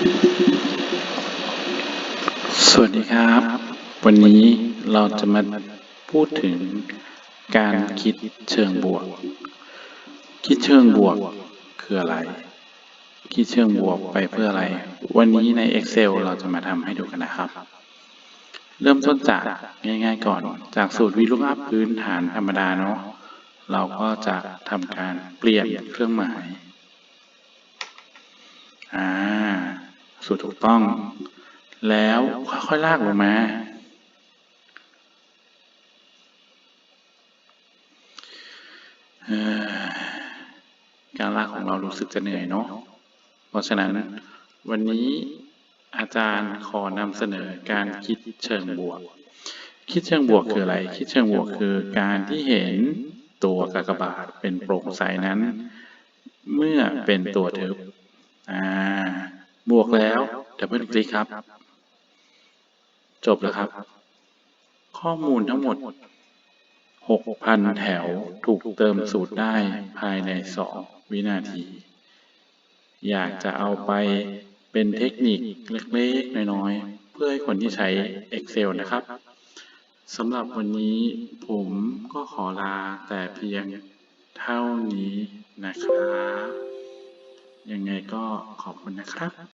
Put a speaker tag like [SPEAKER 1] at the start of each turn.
[SPEAKER 1] สวัสดีครับ วันนี้เราจะมาพูดถึงการคิดเชิงบวก คิดเชิงบวกคืออะไร คิดเชิงบวกไปเพื่ออะไร วันนี้ใน Excel เราจะมาทำให้ดูกันนะครับ เริ่มต้นจากง่ายๆก่อน จากสูตร VLOOKUP พื้นฐานธรรมดาเนาะเราก็จะทำการเปลี่ยนเครื่องหมายอ่า สูตรถูกต้อง แล้วค่อยๆลากลงมา การลากของเรารู้สึกจะเหนื่อยเนาะ เพราะฉะนั้นวันนี้อาจารย์ขอนำเสนอการคิดเชิงบวก คิดเชิงบวกคืออะไร คิดเชิงบวกคือการที่เห็นตัวกากบาทเป็นโปร่งใสนั้น เมื่อเป็นตัวทึบอ่า บวกแล้วดับเบิลคลิกครับ จบแล้วครับ ข้อมูลทั้งหมด 6,000 แถวถูกเติมสูตรได้ภายใน 2 วินาที อยากจะเอาไปเป็นเทคนิคเล็กๆ น้อยๆ เพื่อให้คนที่ใช้ Excel นะครับสำหรับวันนี้ผมก็ขอลาแต่เพียงเท่านี้นะครับ ยังไงก็ขอบคุณนะครับ